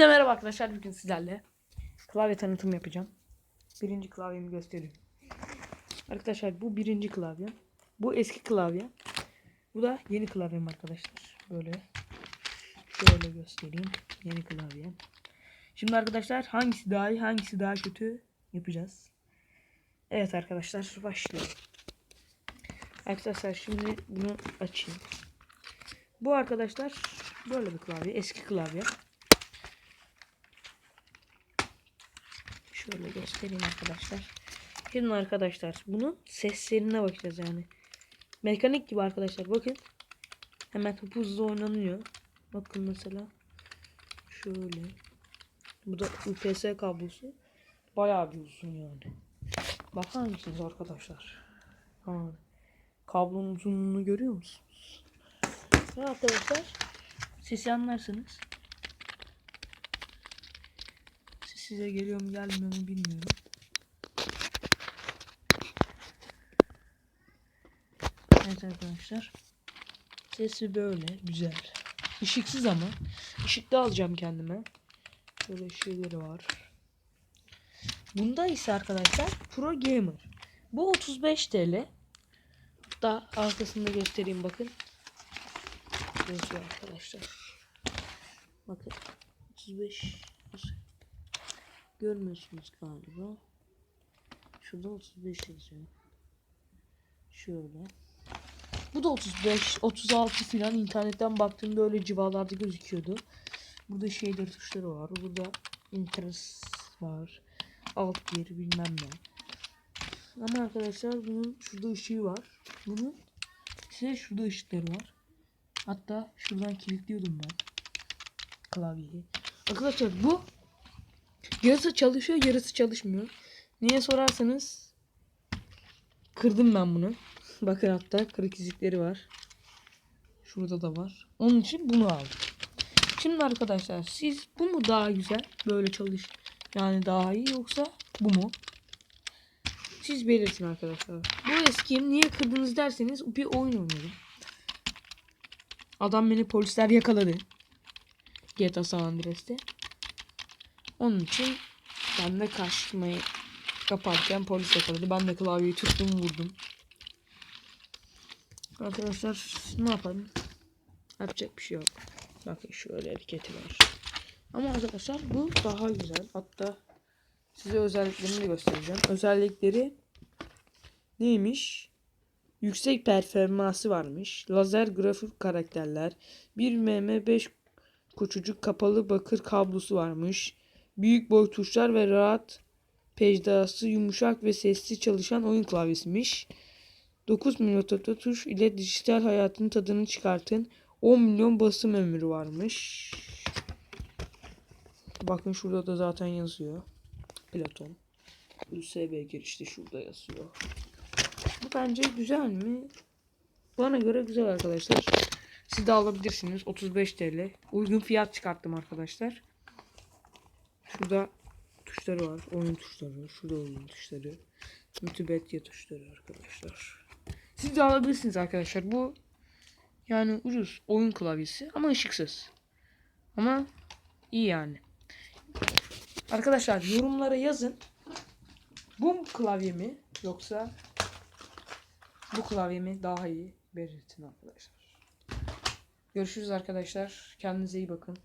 Hepinize merhaba arkadaşlar. Bugün sizlerle klavye tanıtım yapacağım. Birinci klavyemi göstereyim. Arkadaşlar bu birinci klavye. Bu eski klavye. Bu da yeni klavyem arkadaşlar. Böyle şöyle göstereyim. Yeni klavye. Şimdi arkadaşlar hangisi daha iyi hangisi daha kötü yapacağız. Evet arkadaşlar başlayalım. Arkadaşlar şimdi bunu açayım. Bu arkadaşlar böyle bir klavye. Eski klavye. Şöyle göstereyim arkadaşlar. Şimdi arkadaşlar bunun seslerine bakacağız yani. Mekanik gibi arkadaşlar bakın. Hemen topu hızlı oynanıyor. Bakın mesela. Şöyle. Bu da UPS kablosu. Bayağı bir uzun yani. Bakar mısınız arkadaşlar? Ha. Kablonun uzunluğunu görüyor musunuz? Ve arkadaşlar sesi anlarsınız. Size geliyor mu gelmiyor mu bilmiyorum. Evet arkadaşlar. Sesi böyle güzel. Işıksız ama. Işıklı alacağım kendime. Böyle şeyleri var. Bunda ise arkadaşlar Pro Gamer. Bu 35 TL. Hatta arkasında göstereyim bakın. Yazıyor arkadaşlar. Bakın 35 görmüyorsunuz galiba. Şurada 35 yazıyor. Şöyle. Bu da 35, 36 filan internetten baktığımda öyle civarlarda gözüküyordu. Burada şeyler tuşları var. Burada interest var. Alt bir bilmem ne. Ama arkadaşlar bunun şurada ışığı var. Bunun ise şurada ışıkları var. Hatta şuradan kilitliyordum ben klavyeyi. Arkadaşlar bu yarısı çalışıyor yarısı çalışmıyor. Niye sorarsanız kırdım ben bunu. Bakın hatta kırık izikleri var. Şurada da var. Onun için bunu aldım. Şimdi arkadaşlar siz bu mu daha güzel böyle çalış yani daha iyi yoksa bu mu? Siz belirtin arkadaşlar. Bu eski niye kırdınız derseniz bir oyun oynuyorum. Adam beni polisler yakaladı. GTA San Andreas'te. Onun için ben de kaçmayı yaparken polis yakaladı. Ben de klavyeyi tuttum vurdum. Arkadaşlar ne yapalım? Yapacak bir şey yok. Bakın şöyle hareketi var. Ama arkadaşlar bu daha güzel. Hatta size özelliklerini de göstereceğim. Özellikleri neymiş? Yüksek performansı varmış. Lazer grafik karakterler. 1 mm 5 Koçucuk kapalı bakır kablosu varmış. Büyük boy tuşlar ve rahat pecdası yumuşak ve sessiz çalışan oyun klavyesiymiş. 9 milyon tuş ile dijital hayatın tadını çıkartın. 10 milyon basım ömrü varmış. Bakın şurada da zaten yazıyor. Platon. USB girişte şurada yazıyor. Bu bence güzel mi? Bana göre güzel arkadaşlar. Siz de alabilirsiniz. 35 TL. Uygun fiyat çıkarttım arkadaşlar. Şurada tuşları var. Oyun tuşları. Şurada oyun tuşları. Multimedya tuşları arkadaşlar. Siz de alabilirsiniz arkadaşlar. Bu yani ucuz oyun klavyesi ama ışıksız. Ama iyi yani. Arkadaşlar yorumlara yazın. Bu mu klavye mi yoksa bu klavye mi daha iyi belirtin arkadaşlar. Görüşürüz arkadaşlar. Kendinize iyi bakın.